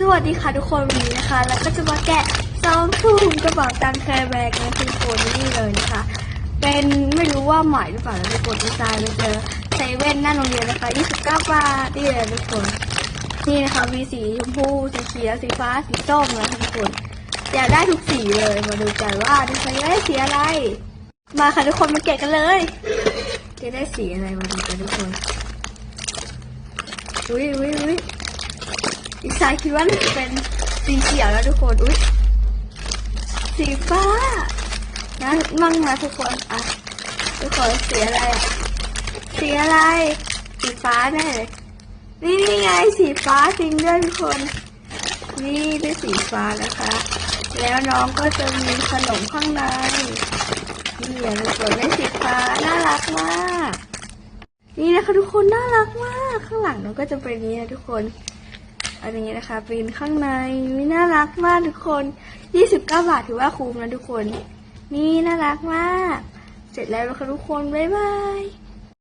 สวัสดีค่ะทุกคนวันนี้นะคะ แล้วก็จะมาแกะซองถุงกระเป๋าตังค์แคร์แบกนทุกคนนี่เลยนะคะ เป็นไม่รู้ว่าใหม่หรือเปล่าแล้วทุกคนดีไซน์ไปเจอเซเว่นหน้าโรงเรียนนะคะ 29 บาทนี่เลยทุกคนนี่นะคะมีสีชมพูสีเขียวสีฟ้าสีส้มนะคะทุกคนอยากได้ทุกสีเลยมาดูกันว่าดีไซน์ได้สีอะไร มาค่ะทุกคนมาแกะกันเลยจะได้สีอะไรมาดูกันทุกคนอุ้ยอุ้ย อีกสายคิดว่าน่าจะเป็นสีเขียวแล้วทุกคน อุ้ยสีฟ้านะมั่งนะทุกคน อะ ทุกคนสีอะไรอะสีอะไร สีฟ้าแน่เลยนี่นี่ไงสีฟ้าจริงด้วยทุกคน นี่ได้สีฟ้านะคะ แล้วน้องก็จะมีขนมข้างในนี่อะทุกคนได้สีฟ้าน่ารักมาก นี่นะคะทุกคนน่ารักมาก ข้างหลังน้องก็จะเป็นนี้นะทุกคน อันนี้นะคะเป็นข้างในมีน่ารักมากทุกคน 29 บาทถือว่าคุ้มนะทุกคน นี่น่ารักมาก เสร็จแล้วนะคะทุกคน บ๊ายบาย